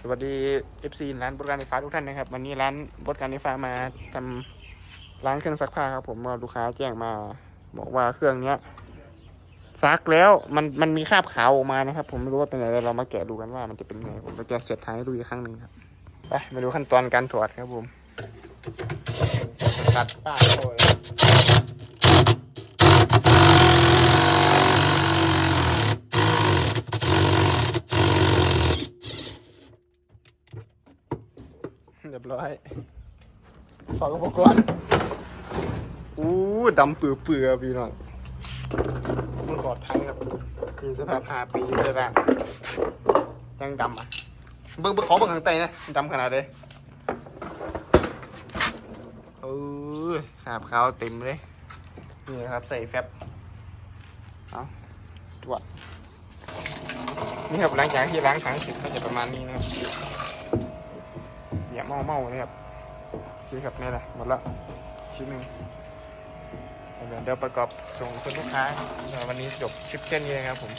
สวัสดี FC ร้านบริการไฟฟ้าทุกท่านนะครับวันนี้ร้านบริการไฟฟ้ามาทำร้านเครื่องซักผ้าครับผมว่าลูกค้าแจ้งมา บอกว่าเครื่องเนี้ยซักแล้วมันมันมีคราบขาวออกมานะครับ ผมไม่รู้ว่าเป็นอะไรเรามาแกะดูกันว่ามันจะเป็นยังไงผมจะเสร็จท้ายให้ดูอีกครั้งหนึ่งครับไปมาดูขั้นตอนการถอดครับผมตัดป้าโอย เรียบร้อยฝากอุปกรณ์อู้ดำเปื่อเปื่อพี่น้องมันขอดทั้งครับมีสภาพหาปีเลยนะยังดำอะเบิ้งเบิ้งขอเบิ้งข้างใต้นะดำขนาดเลยเออขาบขาวเต็มเลยนี่ครับใส่แฟบเอาตรวจนี่ครับหลังจากที่ล้างถังเสร็จก็จะประมาณนี้นะครับ อย่ยเมาเมาเนะครับชี้ครับนี่แหละหมดละชิ้นหนึ่งเดี๋ยวประกอบส่งคุณลูกค้าววันนี้จบคลิปแค่นี้นะครับผม